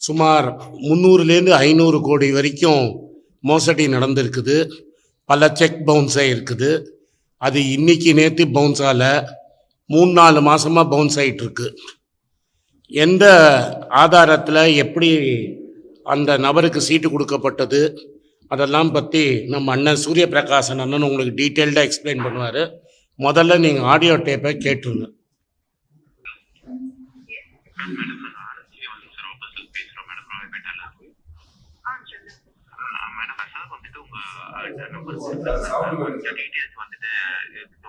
சுமார் முந்நூறுலேருந்து ஐநூறு கோடி வரைக்கும் மோசடி நடந்திருக்குது. பல செக் பவுன்ஸ் ஆகிருக்குது அது இன்னைக்கு நேற்று பவுன்ஸ் ஆகல மூணு நாலு மாதமாக பவுன்ஸ் ஆகிட்டுருக்கு எந்த ஆதாரத்தில் எப்படி அந்த நபருக்கு சீட்டு கொடுக்கப்பட்டது அதெல்லாம் பற்றி நம்ம அண்ணன் சூரிய பிரகாசன் அண்ணன் உங்களுக்கு டீட்டெயில்டாக எக்ஸ்பிளைன் பண்ணுவார். முதல்ல நீங்கள் ஆடியோ டேப்பை கேட்டுருங்க மேடம் நான் அரசியல் சார் ஆபீஸ்ல பேசுறோம் மேடம் ராயப்பேட்டையில மேடம் சார் வந்துட்டு உங்க கொஞ்சம் வந்துட்டு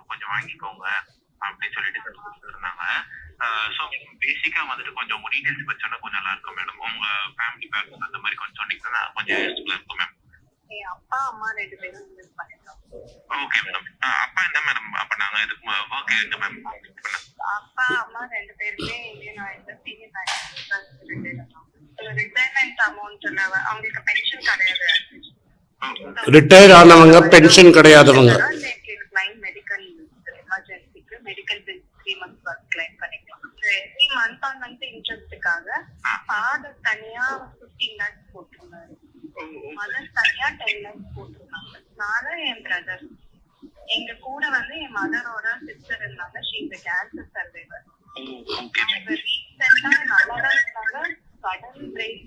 கொஞ்சம் வாங்கிக்கோங்க அப்படின்னு சொல்லிட்டு இருந்தாங்க ஸோ பேசிக்கா வந்துட்டு கொஞ்சம் உங்க டீடைல்ஸ் பத்தி சொன்னா கொஞ்சம் நல்லா இருக்கும் மேடம் உங்க ஃபேமிலி பேக்ஸ் அந்த மாதிரி கொஞ்சம் சொன்னீங்கன்னா கொஞ்சம் யூஸ்ஃபுல்லா இருக்கும் மேம் அப்பா அம்மா ரெண்டு பேரும் ஓகே மேடம் அப்பா என்ன மேடம் அப்ப நாங்க இதுக்கு ஒர்க் எங்க மேம் அப்பா அம்மா ரெண்டு பேருமே இந்தியன் ஆயிடுச்சு சீனியர் ரிட்டையர்மெண்ட் அமௌண்ட் அவங்களுக்கு பென்ஷன் கிடையாது. ரிட்டையர் ஆனவங்க பென்ஷன் கிடையாதவங்க. மெடிக்கல் எமர்ஜென்சிக்கு மெடிக்கல் பண்ணிக்கலாம் த்ரீ மந்த் ஆன் இன்ட்ரெஸ்ட்டுக்காக ஃபாதர் தனியா ஃபிஃப்டீன் லேக்ஸ் போட்டிருந்தாரு மதர் தனியா டென் லேக்ஸ் போட்டிருந்தாங்க நானும் என் பிரதர் எங்க கூட வந்து என் மதரோட சிஸ்டர் இருந்தாங்க ஷீ இந்த கேன்சர் சர்வைவர் அவங்க ரீசெண்டா நல்லா தான் இருந்தாங்க சடன் பிரெயின்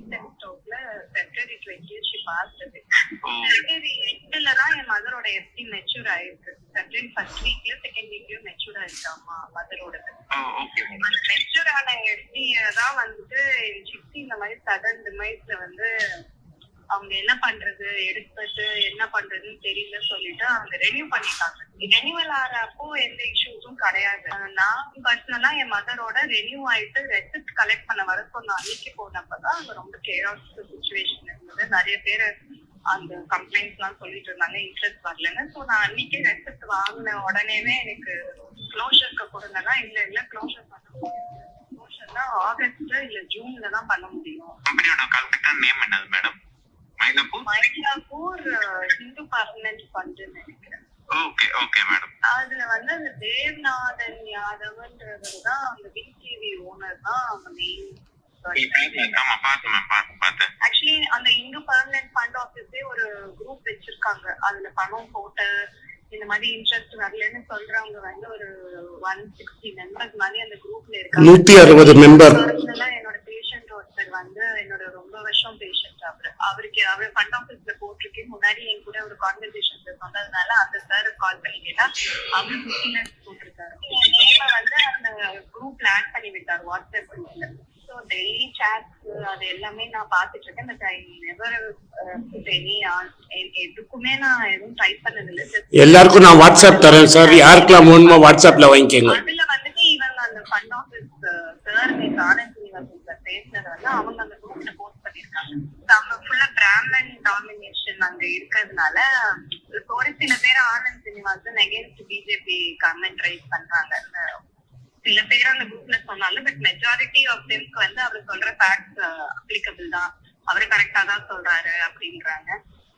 பிப்ரவரி எட்டுல தான் என் மதரோட எஃப்டி மெச்சூர் ஆயிருக்கு. பிப்ரவரி ஃபர்ஸ்ட் வீக்ல செகண்ட் வீக்லயும் மெச்சூர் ஆயிருக்கு அம்மா மதரோடது ஓகே அந்த மெச்சூர் ஆன எஃப்டி தான் வந்துட்டு என் சித்தி இந்த மாதிரி சடன் டிமைஸ்ல வந்து அவங்க என்ன பண்றது எடுப்பது என்ன பண்றதுன்னு தெரியல சொல்லிட்டு அவங்க ரெனியூ பண்ணிட்டாங்க. ரெனியூவல் ஆறப்போ எந்த இஷ்யூஸும் கிடையாது. நான் பர்சனலா என் மதரோட ரெனியூ ஆயிட்டு ரெசிப்ட் கலெக்ட் பண்ண வர சொன்ன அன்னைக்கு போனப்பதான் அங்க ரொம்ப கேஆஸ் சுச்சுவேஷன் இருந்தது. நிறைய பேர் அந்த கம்ப்ளைண்ட்ஸ் எல்லாம் சொல்லிட்டு இருந்தாங்க இன்ட்ரெஸ்ட் வரலன்னு. ஸோ நான் அன்னைக்கு ரெசிப்ட் வாங்கின உடனேவே எனக்கு க்ளோஷருக்கு கொடுங்கன்னா இல்ல இல்ல க்ளோஷர் பண்ண முடியும் க்ளோஷர்னா ஆகஸ்ட் இல்ல ஜூன்ல தான் பண்ண முடியும். கம்பெனியோட கரெக்டான நேம் என்னது மேடம் மயிலாப்பூர் ஹிந்து பர்மனன்ட் ஃபண்டுன்னு நினைக்கிறேன். ஓகே ஓகே மேடம் அதுல வந்து அந்த தேவ்நாதன் யாதவ்ன்றவர் தான் அந்த பிக் டிவி ஓனர் தான் அந்த மெயின் ஆக்சுவலி அந்த இந்து பர்மனன்ட் ஃபண்ட் ஆஃபீஸே ஒரு குரூப் வச்சிருக்காங்க. அதுல பணம் போட்டு இந்த மாதிரி இன்ட்ரெஸ்ட் வரலன்னு சொல்றவங்க வந்து ஒரு ஒன் சிக்ஸ்டி மெம்பர்ஸ் மாதிரி அந்த குரூப்ல இருக்காங்க. நூற்றி அறுபது மெம்பர் என்னோட வந்து என்னோட ரொம்ப வருஷம் பேஷண்ட் அவரு. அவருக்கு அவர் ஃபண்ட் ஆஃபீஸ்ல போட்டிருக்கேன். முன்னாடி என் கூட ஒரு கான்வர்சேஷன்ல சொன்னதுனால அந்த சார் கால் பண்ணி கேட்டா அவரு ஃபிஃப்டி லேக்ஸ் போட்டிருக்காரு. அ வந்து அந்த குரூப்ல ஆட் பண்ணி விட்டார் வாட்ஸ்அப் குரூப்ல ஸோ டெய்லி சாட்ஸ் அது எல்லாமே நான் பார்த்துட்டு இருக்கேன். பட் ஐ நெவர் எனி எதுக்குமே நான் எதுவும் டைப் பண்ணதில்லை. எல்லாருக்கும் நான் வாட்ஸ்அப் தரேன் சார் யாருக்கெல்லாம் வேணுமோ வாட்ஸ்அப்பில் வாங்கிக்கோங்க. அதுல வந்துட்டு இவங்க அந்த ஃபண்ட் ஆஃபீஸ் சார் ஆனந்த் பேசினது வந்து அவங்க அந்த குரூப்ல போஸ்ட் பண்ணிருக்காங்க. அவங்க ஃபுல்லா பிராமன் டாமினேஷன் அங்க இருக்கிறதுனால ஒரு சில பேர் Anand Srinivasan against BJP comment rise பண்றாங்க. சில பேர் அந்த குரூப்ல சொன்னாலும் பட் மெஜாரிட்டி ஆஃப் தெம்க்கு வந்து அவர் சொல்ற ஃபேக்ட்ஸ் அப்ளிகபிள் uh, தான். அவரு கரெக்டா தான் சொல்றாரு அப்படின்றாங்க.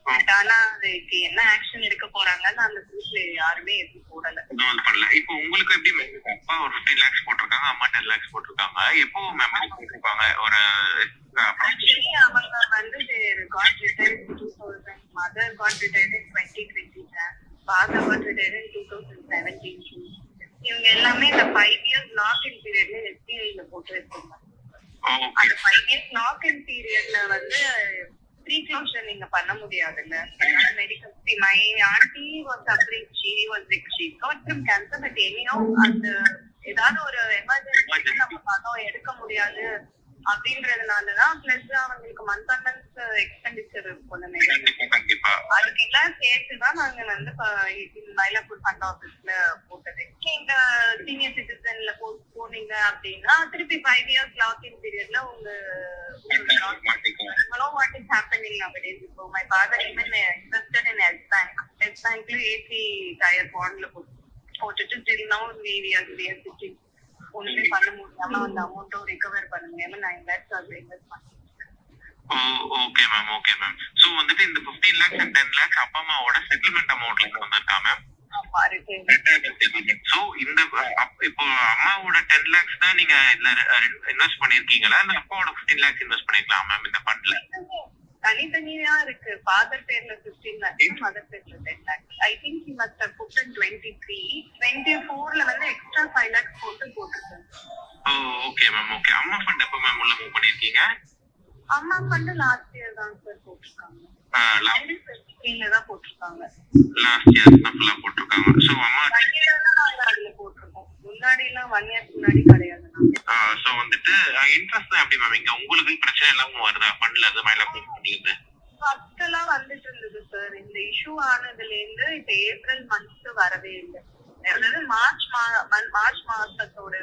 பட் ஆனா அதுக்கு என்ன ஆக்ஷன் எடுக்க போறாங்கன்னு அந்த குரூப்ல யாருமே எதுவும் போடல இது பண்ணல இப்போ உங்களுக்கு எப்படி மேம் அப்பா ஒரு ஃபிஃப்டி லேக்ஸ் போட்டிருக்காங்க அம்மா டென் லேக்ஸ் போட்டிருக்காங்க எப்போ மேம் போட்டிருப்பாங்க ஒரு Actually, அவங்க வந்து got retired in 2000. Mother got retired in 2020. Father got retired in 2017. இவங்க எல்லாமே இந்த ஃபைவ் இயர்ஸ் லாக் இன் பீரியட்ல எஸ்பிஐல போட்டு வச்சிருந்தாங்க அந்த ஃபைவ் இயர்ஸ் லாக் இன் பீரியட்ல வந்து இங்க நீங்க பண்ண முடியாதுல்ல medical my aunty was suffering she was sick she got from cancer but anyhow அந்த ஏதாவது ஒரு எமர்ஜென்சி நம்ம பணம் எடுக்க முடியாது. அப்படின்றதுனாலதான் பிளஸ் அவங்களுக்கு month on month expenditure medical. கண்டிப்பா அதுக்கெல்லாம் சேர்த்துதான் நாங்க வந்து மயிலாப்பூர் ஃபண்ட் ஆபீஸ்ல போட்டது. நீங்க சீனியர் சிட்டிசன்ல போனீங்க அப்படின்னா திருப்பி ஃபைவ் இயர்ஸ் லாக்இன் பீரியட்ல உங்க வாட் இஸ் ஹேப்பனிங் nowadays. இப்போ my father even invested in Yes bank Yes பேங்க்ல ஏசி டயர் பாண்ட்ல போட்டுட்டு ஸ்டில் நோ வேரியஸ் ரியல் ஒண்ணுமே பண்ண முடியாம அந்த அமௌண்ட்டும் ரிகவர் பண்ண முடியாம நைன் லேக்ஸ் அதுல இன்வெஸ்ட் பண்ணேன் okay ma'am okay ma'am so வந்துட்டு இந்த 15 லேக்ஸ் அண்ட் டென் லேக்ஸ் அப்பா அம்மாவோட செட்டில்மெண்ட் அமௌண்ட்ல இருந்து வந்திருக்கா மேம் சோ இந்த இப்போ அம்மாவோட டென் லேக்ஸ் தான் நீங்க இதுல இன்வெஸ்ட் பண்ணிருக்கீங்களா? இல்ல அப்பாவோட 15 லேக்ஸ் இன்வெஸ்ட் பண்ணிருக்கலாம் மேம் இந்த ஃபண்ட்ல தனித்தனியா இருக்கு. ஃபாதர் பேர்ல பிப்டீன் லேக்ஸ் மதர் பேர்ல ten lakhs I think he must have put in twenty three twenty ஃபோர்ல வந்து எக்ஸ்ட்ரா ஃபைவ் லேக்ஸ் போட்டு போட்டிருக்கேன் ஓ ஓகே மேம் ஓகே அம்மா ஃபண்ட் எப்போ மேம் உள்ள மூவ் பண்ணிருக்கீங்க? அம்மா ஃபண்டு லாஸ்ட் இயர் தான் சார் போட்டிருக்காங்க. போட்டிருக்காங்க. லாஸ்ட் இயர் தான் ஃபுல்லா போட்டிருக்காங்க. சோ அம்மா அதுல போட்டிருக்கோம் முன்னாடி எல்லாம் ஒன் இயர்க்கு முன்னாடி கிடையாது. சோ வந்துட்டு இன்ட்ரெஸ்ட் தான் எப்படி மேம் இங்க உங்களுக்கு பிரச்சனை இல்லாம வருதா? ஃபண்ட்ல இருந்து மேல உங்களுக்கு ஃபர்ஸ்ட் எல்லாம் வந்துட்டு இருந்தது சார் இந்த இஷ்யூ ஆனதுல இருந்து இப்ப ஏப்ரல் மந்த் வரவே இல்லை. அதாவது மார்ச் மார்ச் மாசத்தோட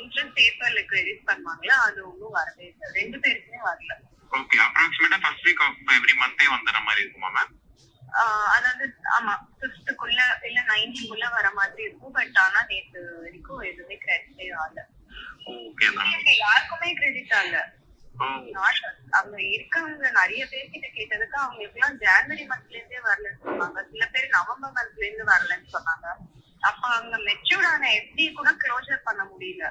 இன்ட்ரெஸ்ட் ஏப்ரல்ல கிரெடிட் பண்ணுவாங்களா? அது ஒன்றும் வரவே இல்லை. ரெண்டு பேருக்குமே வரல. ஓகே அப்ராக்சிமேட்டா ஃபர்ஸ்ட் வீக் ஆஃப் எவ்ரி மந்தே வந்துற மாதிரி இருக்குமா மேம் அதாவது ஆமா பிப்த்துக்குள்ள இல்ல நைன்டீன்குள்ள வர மாதிரி இருக்கும் பட் ஆனா நேத்து வரைக்கும் எதுவுமே கிரெடிட்டே ஆகல யாருக்குமே கிரெடிட் ஆகல அங்க இருக்கவங்க நிறைய பேர்கிட்ட கேட்டதுக்கு அவங்களுக்கு எல்லாம் ஜான்வரி மந்த்ல இருந்தே வரலன்னு சொன்னாங்க. சில பேர் நவம்பர் மந்த்ல இருந்து வரலன்னு சொன்னாங்க. அப்ப அங்க மெச்சூர்ட் ஆன எஃப்டி கூட க்ளோசர் பண்ண முடியல.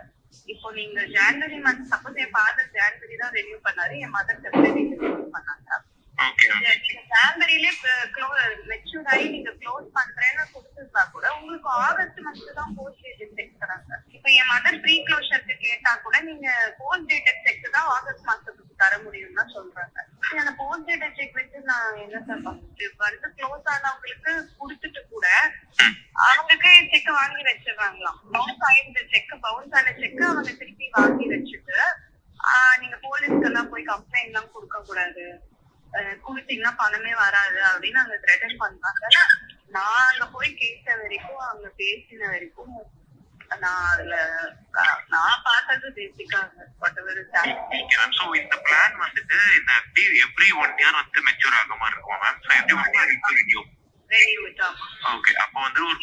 இப்போ நீங்க ஜான்வரி மந்த் சப்போஸ் என் ஃபாதர் ஜான்வரி தான் ரெனியூ பண்ணாரு என் மதர் பிப்ரவரி ரெனியூ பண்ணாங்க. நீங்க ஜான்வரியிலே மெச்சூர் ஆகி நீங்க க்ளோஸ் பண்றேன்னு கொடுத்துருந்தா கூட உங்களுக்கு ஆகஸ்ட் மந்த் தான் போஸ்ட் டேட் செக் தராங்க. இப்ப என் மதர் ப்ரீ க்ளோஷருக்கு கேட்டா கூட நீங்க போஸ்ட் டேட் செக் தான் ஆகஸ்ட் மாசத்துக்கு தர முடியும் தான் சொல்றாங்க. சரி, அந்த போஸ்ட் டேட் செக் வச்சு நான் என்ன சார் பண்ணுறது? வந்து க்ளோஸ் ஆனவங்களுக்கு கொடுத்துட்டு கூட அவங்களுக்கு செக் வாங்கி வச்சிடுறாங்களாம். பவுன்ஸ் ஆயிருந்த செக் பவுன்ஸ் ஆன செக் அவங்க திருப்பி வாங்கி வச்சுட்டு நீங்க போலீஸ்க்கு எல்லாம் போய் கம்ப்ளைண்ட் எல்லாம் கொடுக்க கூடாது கொடுத்தீங்கன்னா பணமே வராது அப்படின்னு அங்க த்ரெட்டன் பண்ணாங்க நான் அங்க போய் கேட்ட வரைக்கும் அங்க பேசின வரைக்கும் நான் அதுல நான் பார்த்தது பேசிக்கா சோ இந்த பிளான் வந்துட்டு இந்த எவ்ரி ஒன் இயர் வந்து மெச்சூர் ஆக மாதிரி இருக்கும் ma'am so every one year renew. Okay அப்போ வந்து ஒரு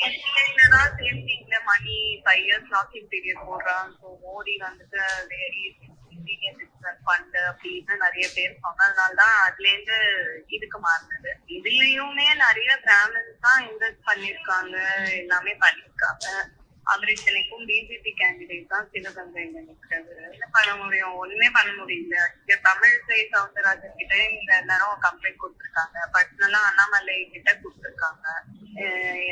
சேவிங்ல money five years locking period போடுறான் ஸோ மோடி வந்துட்டு இன்வெஸ்ட்மெண்ட் ஃபண்ட் அப்படின்னு நிறைய பேர் சொன்னதுனால தான் அதுல இருந்து இதுக்கு மாறினது. இதுலயுமே நிறைய பிராமின்ஸ் தான் இன்வெஸ்ட் பண்ணிருக்காங்க எல்லாமே பண்ணிருக்காங்க. அவர் இத்தனைக்கும் பிஜேபி கேண்டிடேட் தான் சிவகங்கை நிற்கிறது என்ன பண்ண முடியும்? ஒண்ணுமே பண்ண முடியல. இங்க தமிழிசை சவுந்தரராஜன் கிட்ட இந்த எல்லாரும் கம்ப்ளைண்ட் கொடுத்திருக்காங்க. பர்சனலா அண்ணாமலை கிட்ட கொடுத்திருக்காங்க.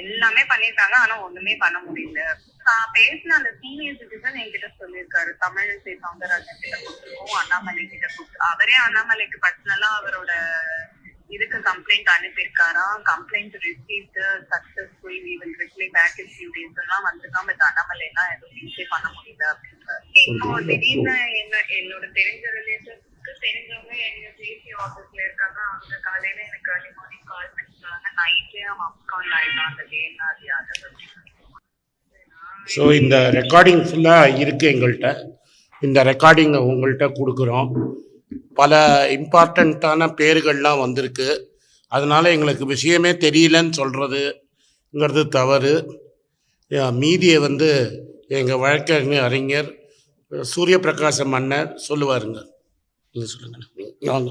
எல்லாமே பண்ணிருக்காங்க ஆனா ஒண்ணுமே பண்ண முடியல. நான் பேசின அந்த சீனியர் சிட்டிசன் என்கிட்ட சொல்லியிருக்காரு. தமிழிசை சவுந்தரராஜன் கிட்ட கொடுத்துருக்கோம் அண்ணாமலை கிட்ட கொடுத்து அவரே அண்ணாமலைக்கு பர்சனலா அவரோட இதுக்கு complaint அனுப்பியிருக்காராம் complaint received successful we will reply back in few days எல்லாம் வந்திருக்கான் பட் அண்ணாமலை எல்லாம் எதுவும் யூஸே பண்ண முடியல அப்படின்றாரு இப்போ திடீர்னு என்ன என்னோட தெரிஞ்ச ரிலேட்டிவ்ஸ்க்கு தெரிஞ்சவங்க எங்க ஜேசி ஆஃபீஸ்ல இருக்காங்க. அவங்க காலையில எனக்கு early morning கால் பண்ணிருக்காங்க நைட்டே அவன் அக்கௌண்ட் ஆயிட்டான் அந்த தேனாதி யாதவ் ஸோ இந்த ரெக்கார்டிங் ஃபுல்லாக இருக்குது எங்கள்கிட்ட இந்த ரெக்கார்டிங்கை உங்கள்கிட்ட கொடுக்குறோம். பல இம்பார்ட்டண்ட்டான பேர்கள்லாம் வந்திருக்கு. அதனால் எங்களுக்கு விஷயமே தெரியலன்னு சொல்கிறதுங்கிறது தவறு. மீதியை வந்து எங்கள் வழக்கறிஞர் அறிஞர் சூரிய பிரகாசம் மன்னர் சொல்லுவாருங்க. நீங்கள் சொல்லுங்கள் வாங்க.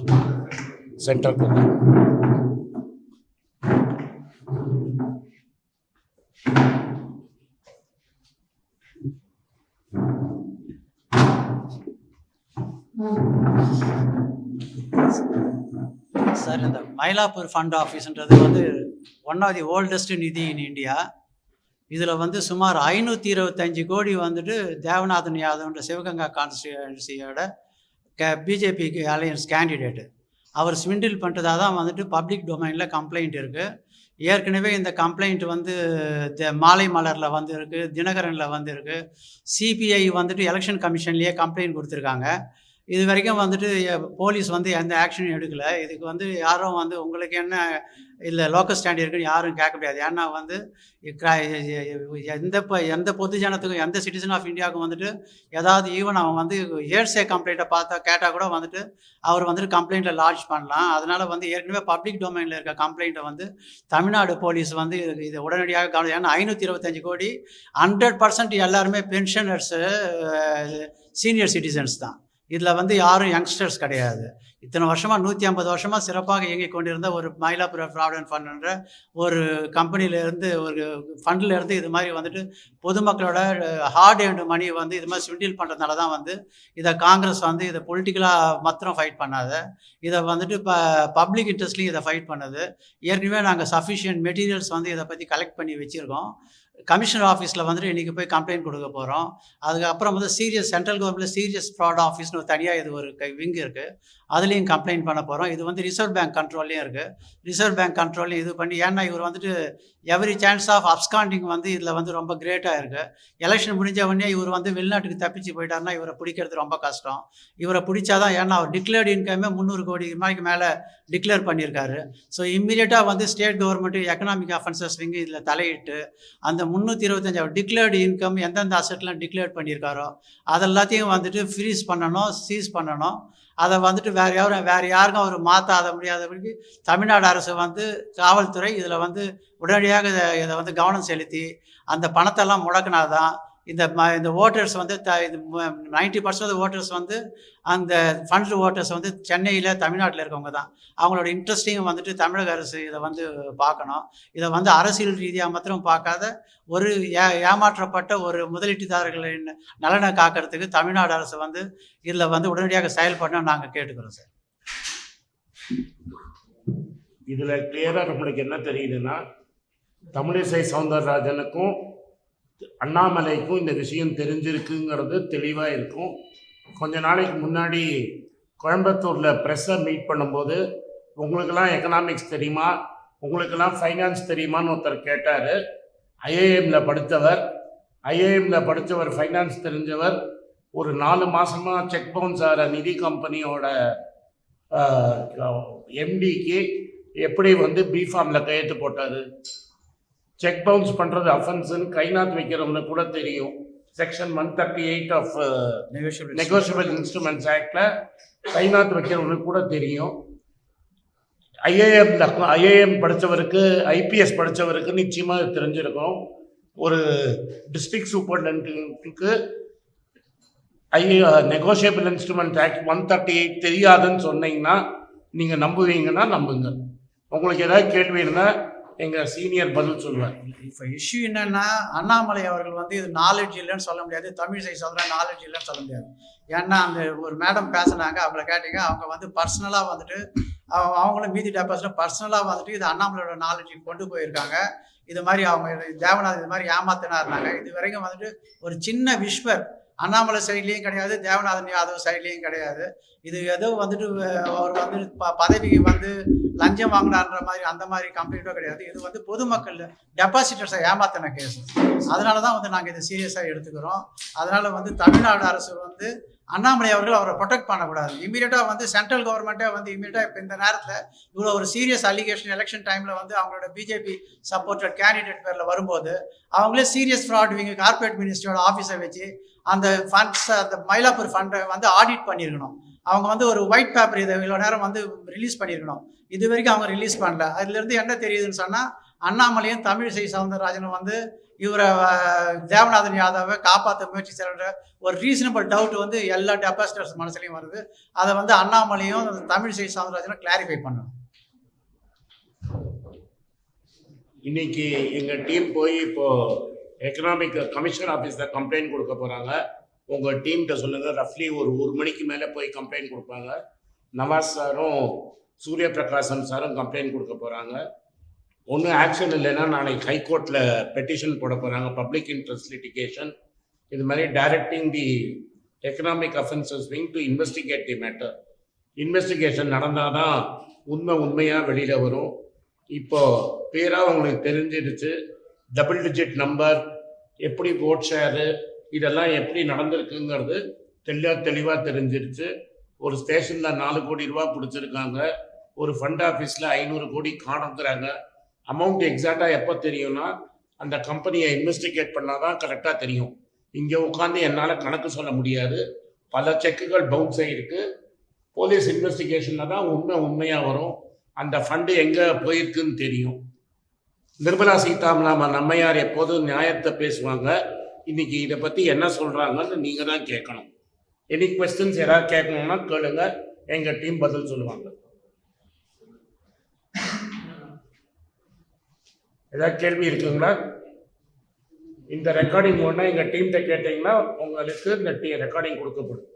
சார் இந்த மயிலாப்பூர் ஃபண்ட் ஆஃபீஸ்ன்றது வந்து ஒன் ஆஃப் தி ஓல்டஸ்ட் நிதி இன் இந்தியா இதில் வந்து சுமார் ஐநூற்றி இருபத்தஞ்சி கோடி வந்துட்டு தேவநாதன் யாதவ்ன்ற சிவகங்கா கான்ஸ்டியூன்சியோட க பிஜேபிக்கு அலையன்ஸ் கேண்டிடேட்டு அவர் ஸ்விண்டில் பண்ணுறதா தான் வந்துட்டு பப்ளிக் டொமைனில் கம்ப்ளைண்ட் இருக்குது ஏற்கனவே இந்த கம்ப்ளைண்ட் வந்து த- மாலை மலரில் வந்திருக்கு தினகரனில் வந்திருக்கு. சிபிஐ வந்துட்டு எலெக்ஷன் கமிஷன்லேயே கம்ப்ளைண்ட் கொடுத்துருக்காங்க. இது வரைக்கும் வந்துட்டு போலீஸ் வந்து எந்த ஆக்ஷனும் எடுக்கல. இதுக்கு வந்து யாரும் வந்து உங்களுக்கு என்ன இல்லை லோக்கல் ஸ்டாண்ட் இருக்குன்னு யாரும் கேட்க முடியாது. ஏன்னா வந்து எந்த ப எந்த பொது ஜனத்துக்கும் எந்த சிட்டிசன் ஆஃப் இந்தியாவுக்கும் வந்துட்டு ஏதாவது ஈவன் அவன் வந்து ஏர்சே கம்ப்ளைண்ட்டை பார்த்தா கேட்டால் கூட வந்துட்டு அவர் வந்துட்டு கம்ப்ளைண்ட்டில் லாட்ஜ் பண்ணலாம். அதனால் வந்து ஏற்கனவே பப்ளிக் டொமைனில் இருக்க கம்ப்ளைண்ட்டை வந்து தமிழ்நாடு போலீஸ் வந்து இது- இது உடனடியாக கவனம் ஏன்னா ஐநூற்றி இருபத்தஞ்சு கோடி ஹண்ட்ரட் பர்சன்ட் எல்லாருமே பென்ஷனர்ஸு சீனியர் சிட்டிசன்ஸ் தான். இதில் வந்து யாரும் யங்ஸ்டர்ஸ் கிடையாது. இத்தனை வருஷமாக நூற்றி ஐம்பது வருஷமாக சிறப்பாக இயங்கிக் கொண்டிருந்த ஒரு மயிலாப்புரம் ப்ராவிடன்ட் ஃபண்டுன்ற ஒரு கம்பெனியிலேருந்து ஒரு ஃபண்ட்லேருந்து இது மாதிரி வந்துட்டு பொதுமக்களோட ஹார்ட் அண்ட் மணி வந்து இது மாதிரி ஸ்விண்டில் பண்ணுறதுனால தான் வந்து இதை காங்கிரஸ் வந்து இதை பொலிட்டிக்கலாக மாத்திரம் ஃபைட் பண்ணாத. இதை வந்துட்டு இப்போ பப்ளிக் இன்ட்ரெஸ்ட்லையும் இதை ஃபைட் பண்ணுது. ஏற்கனவே நாங்கள் சஃபிஷியன்ட் மெட்டீரியல்ஸ் வந்து இதை பற்றி கலெக்ட் பண்ணி வச்சுருக்கோம். கமிஷனர் ஆஃபீஸில் வந்துட்டு இன்றைக்கி போய் கம்ப்ளைண்ட் கொடுக்க போகிறோம் அதுக்கப்புறம் வந்து சீரியஸ் சென்ட்ரல் கவர்மெண்ட்டில் சீரியஸ் ஃப்ராட் ஆஃபீஸ்னு ஒரு தனியாக இது ஒரு விங் இருக்குது அதுலேயும் கம்ப்ளைண்ட் பண்ண போகிறோம் இது வந்து ரிசர்வ் பேங்க் கண்ட்ரோல்லையும் இருக்குது ரிசர்வ் பேங்க் கண்ட்ரோல்லையும் இது பண்ணி ஏன்னா இவர் வந்துட்டு எவ்ரி சான்ஸ் ஆஃப் அப்ஸ்காண்டிங் வந்து இதில் வந்து ரொம்ப கிரேட்டாக இருக்குது எலெக்ஷன் முடிஞ்ச உடனே இவர் வந்து வெளிநாட்டுக்கு தப்பிச்சு போயிட்டாருன்னா இவரை பிடிக்கிறது ரொம்ப கஷ்டம். இவரை பிடிச்சாதான் ஏன்னா அவர் டிக்ளேர்டு இன்கமே முந்நூறு கோடி ரூபாய்க்கு மேலே டிக்ளேர் பண்ணியிருக்காரு. ஸோ இம்மீடியட்டாக வந்து state government economic offences wing இதில் தலையிட்டு அந்த முந்நூற்றி இருபத்தஞ்சாவது டிக்ளேர்டு இன்கம் எந்தெந்த அசெட்லாம் டிக்ளேர் பண்ணியிருக்காரோ அதெல்லாத்தையும் வந்துட்டு ஃப்ரீஸ் பண்ணணும் சீஸ் பண்ணணும். அதை வந்துட்டு வேறு யாரும் வேறு யாருக்கும் அவர் மாற்றாத முடியாதபடிக்கு தமிழ்நாடு அரசு வந்து காவல்துறை இதில் வந்து உடனடியாக இதை இதை வந்து கவனம் செலுத்தி அந்த பணத்தெல்லாம் முடக்கினாதான் இந்த ம இந்த ஓட்டர்ஸ் வந்து த இது நைன்டி பர்சன்ட் ஓட்டர்ஸ் வந்து அந்த ஃபண்ட் ஓட்டர்ஸ் வந்து சென்னையில் தமிழ்நாட்டில் இருக்கவங்க தான். அவங்களோட இன்ட்ரெஸ்டிங் வந்துட்டு தமிழக அரசு இதை வந்து பார்க்கணும். இதை வந்து அரசியல் ரீதியாக மாத்திரம் பார்க்காத ஒரு ஏ ஏமாற்றப்பட்ட ஒரு முதலீட்டுதாரர்களின் நலனை காக்கிறதுக்கு தமிழ்நாடு அரசு வந்து இதில் வந்து உடனடியாக செயல்படணும்னு நாங்கள் கேட்டுக்கிறோம் சார். இதில் கிளியராக நம்மளுக்கு என்ன தெரியுதுன்னா தமிழிசை சவுந்தரராஜனுக்கும் அண்ணாமலைக்கும் இந்த விஷயம் தெரிஞ்சிருக்குங்கிறது தெளிவாக இருக்கும். கொஞ்ச நாளைக்கு முன்னாடி கோயம்புத்தூரில் ப்ரெஸ்ஸை மீட் பண்ணும்போது உங்களுக்கெல்லாம் எக்கனாமிக்ஸ் தெரியுமா? உங்களுக்கெல்லாம் ஃபைனான்ஸ் தெரியுமான்னு ஒருத்தர் கேட்டார். ஐஏஎம்மில் படித்தவர். ஐஏஎம்மில் படித்தவர் ஃபைனான்ஸ் தெரிஞ்சவர். ஒரு நாலு மாதமாக செக் பவுன்ஸ் ஆகிற நிதி கம்பெனியோட எம்டிக்கு எப்படி வந்து பிஃபார்மில் கையெழுத்து போட்டார்? செக் பவுன்ஸ் பண்ணுறது அஃபென்ஸ்னு கைநாத் வைக்கிறவனுக்கு கூட தெரியும். Section one thirty eight of negotiable instruments ஆக்டில் கைநாத் வைக்கிறவனுக்கு கூட தெரியும். ஐஏஎம் ஐஏஎம் படித்தவருக்கு ஐபிஎஸ் படித்தவருக்கு நிச்சயமாக தெரிஞ்சிருக்கும். ஒரு டிஸ்ட்ரிக்ட் சூப்பர்டென்ட்டுக்கு ஐ negotiable instrument act one thirty eight தெரியாதுன்னு சொன்னீங்கன்னா நீங்கள் நம்புவீங்கன்னா நம்புங்க. உங்களுக்கு ஏதாவது கேள்வி இருந்தால் எங்கள் சீனியர் பதில் சொல்லுவார். இப்போ இஷ்யூ என்னன்னா அண்ணாமலை அவர்கள் வந்து இது நாலேஜ் இல்லைன்னு சொல்ல முடியாது. தமிழ் தமிழிசை சொல்கிற நாலேஜ் இல்லைன்னு சொல்ல முடியாது. ஏன்னா அந்த ஒரு மேடம் பேசுனாங்க அவங்கள கேட்டீங்க அவங்க வந்து பர்சனலாக வந்துட்டு அவங்களும் மீதி டெபாசிட் பர்சனலாக வந்துட்டு இது அண்ணாமலையோட நாலேஜுக்கு கொண்டு போயிருக்காங்க. இது மாதிரி அவங்க தேவநாத் இது மாதிரி ஏமாத்தினாருனாங்க. இது வரைக்கும் வந்துட்டு ஒரு சின்ன விஸ்வர் அண்ணாமலை சைட்லேயும் கிடையாது தேவநாதன் யாதவ் சைட்லேயும் கிடையாது. இது ஏதோ வந்துட்டு அவர் வந்து ப பதவிக்கு வந்து லஞ்சம் வாங்கினார்ன்ற மாதிரி அந்த மாதிரி கம்ப்ளைண்ட்டோ கிடையாது. இது வந்து பொதுமக்கள் டெபாசிட்டர்ஸை ஏமாத்தின கேஸ் அதனால தான் வந்து நாங்கள் இதை சீரியஸாக எடுத்துக்கிறோம். அதனால வந்து தமிழ்நாடு அரசு வந்து அண்ணாமலை அவர்கள் அவரை ப்ரொடெக்ட் பண்ணக்கூடாது. இமீடியட்டாக வந்து சென்ட்ரல் கவர்மெண்ட்டே வந்து இமீடியட்டாக இப்போ இந்த நேரத்தில் இவ்வளோ ஒரு சீரியஸ் அலிகேஷன் எலெக்ஷன் டைமில் வந்து அவங்களோட பிஜேபி சப்போர்ட்டட் கேண்டிடேட் பேரில் வரும்போது அவங்களே சீரியஸ் ஃப்ராட் இவங்க கார்பரேட் மினிஸ்ட்ரியோட ஆஃபீஸை வச்சு அந்த ஃபண்ட்ஸை அந்த மயிலாப்பூர் ஃபண்டை வந்து ஆடிட் பண்ணியிருக்கணும். அவங்க வந்து ஒரு ஒயிட் பேப்பர் இதை இவ்வளோ நேரம் வந்து ரிலீஸ் பண்ணியிருக்கணும். இது வரைக்கும் அவங்க ரிலீஸ் பண்ணல. அதுலேருந்து என்ன தெரியுதுன்னு சொன்னால் அண்ணாமலையும் தமிழிசை சவுந்தரராஜனும் வந்து இவரை தேவநாதன் யாதவை காப்பாற்ற முயற்சி செய்கிற ஒரு ரீசனபிள் டவுட் வந்து எல்லா டெபாசிட்டர்ஸ் மனசுலையும் வருது. அதை வந்து அண்ணாமலையும் தமிழிசை சவுந்தரராஜனும் கிளாரிஃபை பண்ணணும். இன்னைக்கு எங்கள் டீம் போய் இப்போ எக்கனாமிக் கமிஷனர் ஆஃபீஸில் கம்ப்ளைண்ட் கொடுக்க போகிறாங்க உங்கள் டீம்கிட்ட சொல்லுங்கள் ரஃப்லி ஒரு ஒரு மணிக்கு மேலே போய் கம்ப்ளைண்ட் கொடுப்பாங்க. நவாஸ் சாரும் சூரிய பிரகாசம் சாரும் கம்ப்ளைண்ட் கொடுக்க போகிறாங்க ஒன்றும் ஆக்ஷன் இல்லைன்னா நாளைக்கு ஹைகோர்ட்டில் பெட்டிஷன் போட போகிறாங்க பப்ளிக் இன்ட்ரெஸ்ட் லிட்டிகேஷன் இது மாதிரி directing the economic offences wing to investigate the matter investigation நடந்தால் தான் உண்மை உண்மையாக வெளியில் வரும். இப்போ பேராக உங்களுக்கு தெரிஞ்சிடுச்சு டபுள் டிஜிட் நம்பர் எப்படி ஓட் ஷேரு இதெல்லாம் எப்படி நடந்திருக்குங்கிறது தெளிவாக தெளிவாக தெரிஞ்சிருச்சு. ஒரு ஸ்டேஷனில் நாலு கோடி ரூபா பிடிச்சிருக்காங்க. ஒரு ஃபண்ட் ஆஃபீஸில் ஐநூறு கோடி காணுங்கிறாங்க. அமௌண்ட் எக்ஸாக்டாக எப்போ தெரியும்னா அந்த கம்பெனியை இன்வெஸ்டிகேட் பண்ணால் தான் கரெக்டாக தெரியும். இங்கே உட்காந்து என்னால் கணக்கு சொல்ல முடியாது. பல செக்குகள் பவுன்ஸ் ஆகிருக்கு போலீஸ் இன்வெஸ்டிகேஷனில் தான் உண்மை உண்மையாக வரும். அந்த ஃபண்டு எங்கே போயிருக்குன்னு தெரியும். நிர்மலா சீதாராமன் நம்மையார் எப்போதும் நியாயத்தை பேசுவாங்க. இன்னைக்கு இதை பற்றி என்ன சொல்கிறாங்கன்னு நீங்கள் தான் கேட்கணும். எனி கொஸ்டின்ஸ் யாராவது கேட்கணும்னா கேளுங்க. எங்கள் டீம் பதில் சொல்லுவாங்க. ஏதாவது கேள்வி இருக்குங்களா? இந்த ரெக்கார்டிங் ஒன்று எங்கள் டீம்கிட்ட கேட்டிங்கன்னா உங்களுக்கு இந்த டீ ரெக்கார்டிங் கொடுக்கப்படும்.